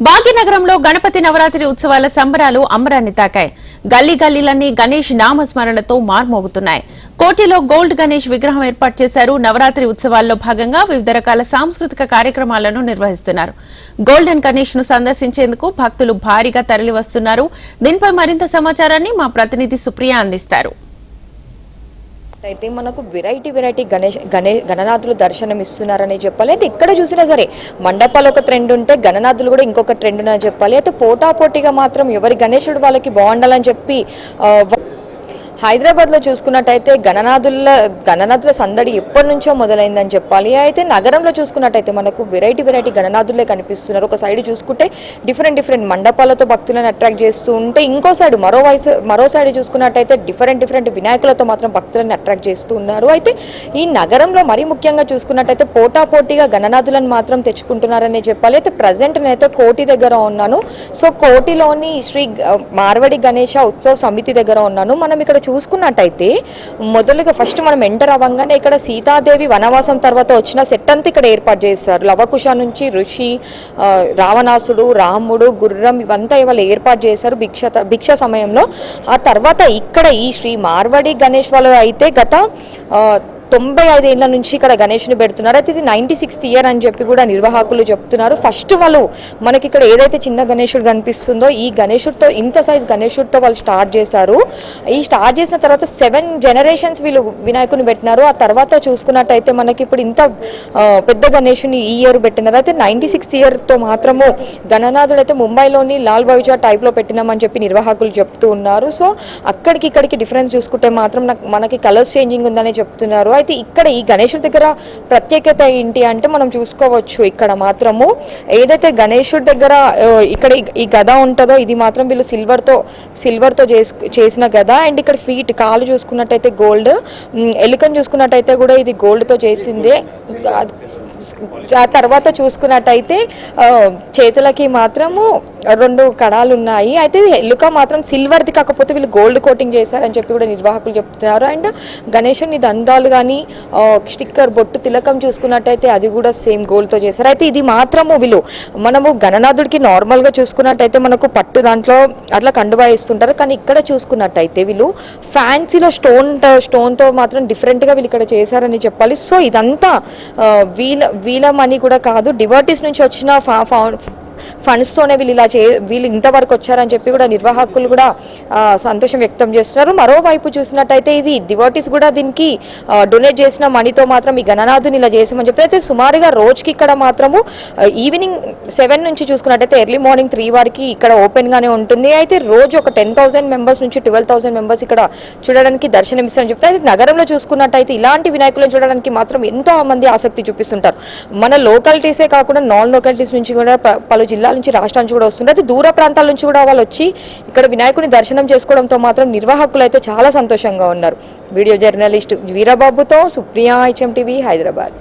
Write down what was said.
భాగ్యనగరంలో గణపతి నవరాత్రి ఉత్సవాల సంబరాలు అంబరాన్ని తాకాయి. గల్లీ గల్లీలన్నీ గణేష్ నామస్మరణతో మార్మోగుతున్నాయి. కోటిలో గోల్డ్ గణేష్ విగ్రహం ఏర్పాటు చేశారు. నవరాత్రి ఉత్సవాల్లో భాగంగా వివిధ రకాల సాంస్కృతిక కార్యక్రమాలను నిర్వహిస్తున్నారు. గోల్డెన్ గణేష్ను సందర్శించేందుకు భక్తులు భారీగా తరలివస్తున్నారు. దీనిపై మరింత సమాచారాన్ని మా ప్రతినిధి సుప్రియ అందిస్తారు. అయితే మనకు వెరైటీ వెరైటీ గణేష్ గణే గణనాథులు దర్శనం ఇస్తున్నారని చెప్పాలి అయితే ఎక్కడ చూసినా సరే మండపాలు ఒక ట్రెండ్ ఉంటే గణనాథులు కూడా ఇంకొక ట్రెండ్ అని చెప్పాలి అయితే పోటాపోటీగా మాత్రం ఎవరి గణేశుడు వాళ్ళకి బాగుండాలని చెప్పి హైదరాబాద్లో చూసుకున్నట్టయితే గణనాథుల గణనాథుల సందడి ఎప్పటి నుంచో మొదలైందని చెప్పాలి. అయితే నగరంలో చూసుకున్నట్టయితే మనకు వెరైటీ వెరైటీ గణనాథులే కనిపిస్తున్నారు. ఒక సైడ్ చూసుకుంటే డిఫరెంట్ డిఫరెంట్ మండపాలతో భక్తులను అట్రాక్ట్ చేస్తూ ఉంటే ఇంకో సైడ్ మరో వయసు మరో సైడ్ చూసుకున్నట్టయితే డిఫరెంట్ డిఫరెంట్ వినాయకులతో మాత్రం భక్తులను అట్రాక్ట్ చేస్తూ ఉన్నారు. అయితే ఈ నగరంలో మరీ ముఖ్యంగా చూసుకున్నట్టయితే పోటాపోటీగా గణనాథులను మాత్రం తెచ్చుకుంటున్నారనే చెప్పాలి. అయితే ప్రజెంట్ నేనైతే కోటి దగ్గర ఉన్నాను. సో కోటిలోని శ్రీ మార్వడి గణేష ఉత్సవ సమితి దగ్గర ఉన్నాను. మనం ఇక్కడ చూసుకున్నట్టయితే మొదలుగా ఫస్ట్ మనం ఎంటర్ అవ్వగానే ఇక్కడ సీతాదేవి వనవాసం తర్వాత వచ్చిన సెట్ అంతా ఇక్కడ ఏర్పాటు చేస్తారు లవకుశ నుంచి ఋషి రావణాసుడు రాముడు గుర్రం ఇవంతా ఇవాళ ఏర్పాటు చేశారు భిక్ష భిక్ష సమయంలో. ఆ తర్వాత ఇక్కడ ఈ శ్రీ మార్వడి గణేష్ వాళ్ళు అయితే గత తొంభై ఐదేళ్ళ నుంచి ఇక్కడ గణేష్ని పెడుతున్నారు. అయితే ఇది నైంటీ సిక్స్త్ ఇయర్ అని చెప్పి కూడా నిర్వాహకులు చెప్తున్నారు. ఫస్ట్ వాళ్ళు మనకి ఇక్కడ ఏదైతే చిన్న గణేశుడు కనిపిస్తుందో ఈ గణేశుడితో ఇంత సైజ్ గణేశుడితో వాళ్ళు స్టార్ట్ చేశారు. ఈ స్టార్ట్ చేసిన తర్వాత సెవెన్ జనరేషన్స్ వీళ్ళు వినాయకుని పెట్టినారు. ఆ తర్వాత చూసుకున్నట్టయితే మనకి ఇప్పుడు ఇంత పెద్ద గణేషుని ఈ ఇయర్ పెట్టినారు. అయితే నైంటీ సిక్స్త్ ఇయర్తో మాత్రము గణనాథుడు అయితే ముంబైలోని లాల్ బహుజా టైప్లో పెట్టినామని చెప్పి నిర్వాహకులు చెప్తూ ఉన్నారు. సో అక్కడికి ఇక్కడికి డిఫరెన్స్ చూసుకుంటే మాత్రం నాకు మనకి కలర్స్ చేంజింగ్ ఉందని చెప్తున్నారు. అయితే ఇక్కడ ఈ గణేశుడి దగ్గర ప్రత్యేకత ఏంటి అంటే మనం చూసుకోవచ్చు ఇక్కడ మాత్రము. ఏదైతే గణేశుడి దగ్గర ఇక్కడ ఈ- గద ఉంటుందో ఇది మాత్రం వీళ్ళు సిల్వర్తో సిల్వర్తో చేసిన గద. అండ్ ఇక్కడ ఫీట్ కాలు చూసుకున్నట్టయితే గోల్డ్. ఎలుకను చూసుకున్నట్టయితే కూడా ఇది గోల్డ్తో చేసిందే. ఆ తర్వాత చూసుకున్నట్టయితే చేతులకి మాత్రము రెండు కడాలు ఉన్నాయి. అయితే ఎలుక మాత్రం సిల్వర్ది కాకపోతే వీళ్ళు గోల్డ్ కోటింగ్ చేశారని చెప్పి కూడా నిర్వాహకులు చెప్తున్నారు. అండ్ గణేషుని దందాలు కానీ స్టిక్కర్ బొట్టు తిలకం చూసుకున్నట్టయితే అది కూడా సేమ్ గోల్డ్తో చేశారు. అయితే ఇది మాత్రము వీళ్ళు మనము గణనాథుడికి నార్మల్గా చూసుకున్నట్టయితే మనకు పట్టు దాంట్లో అట్లా కండువాయిస్తుంటారు కానీ ఇక్కడ చూసుకున్నట్టయితే వీళ్ళు ఫ్యాన్సీలో స్టోన్ స్టోన్తో మాత్రం డిఫరెంట్గా వీళ్ళు ఇక్కడ చేశారని చెప్పాలి. సో ఇదంతా వీళ్ళ వీళ్ళ మనీ కూడా కాదు డివర్టీస్ నుంచి వచ్చిన ఫా ఫౌ- ఫండ్స్తోనే వీళ్ళు ఇలా చే వీళ్ళు ఇంతవరకు వచ్చారని చెప్పి కూడా నిర్వాహకులు కూడా సంతోషం వ్యక్తం చేస్తున్నారు. మరోవైపు చూసినట్టయితే ఇది డివోటీస్ కూడా దీనికి డొనేట్ చేసిన మనీతో మాత్రం ఈ గణనాథుని ఇలా చేసామని చెప్తే అయితే సుమారుగా రోజుకి ఇక్కడ మాత్రము ఈవినింగ్ సెవెన్ నుంచి చూసుకున్నట్టయితే ఎర్లీ మార్నింగ్ త్రీ వరకు ఇక్కడ ఓపెన్గానే ఉంటుంది. అయితే రోజు ఒక టెన్ థౌసండ్ మెంబర్స్ నుంచి ట్వెల్వ్ థౌసండ్ మెంబర్స్ ఇక్కడ చూడడానికి దర్శనం ఇస్తారని చెప్తే అయితే నగరంలో చూసుకున్నట్టయితే ఇలాంటి వినాయకులను చూడడానికి మాత్రం ఎంతో మంది ఆసక్తి చూపిస్తుంటారు. మన లోకాలిటీసే కాకుండా నాన్ లోకాలిటీస్ నుంచి కూడా పలు జిల్లాల నుంచి రాష్ట్రాల నుంచి కూడా వస్తుంటారు అయితే దూర ప్రాంతాల నుంచి కూడా వాళ్ళు వచ్చి ఇక్కడ వినాయకుని దర్శనం చేసుకోవడంతో మాత్రం నిర్వాహకులు అయితే చాలా సంతోషంగా ఉన్నారు. వీడియో జర్నలిస్ట్ వీరబాబుతో సుప్రియా హెచ్ఎం టీవీ హైదరాబాద్.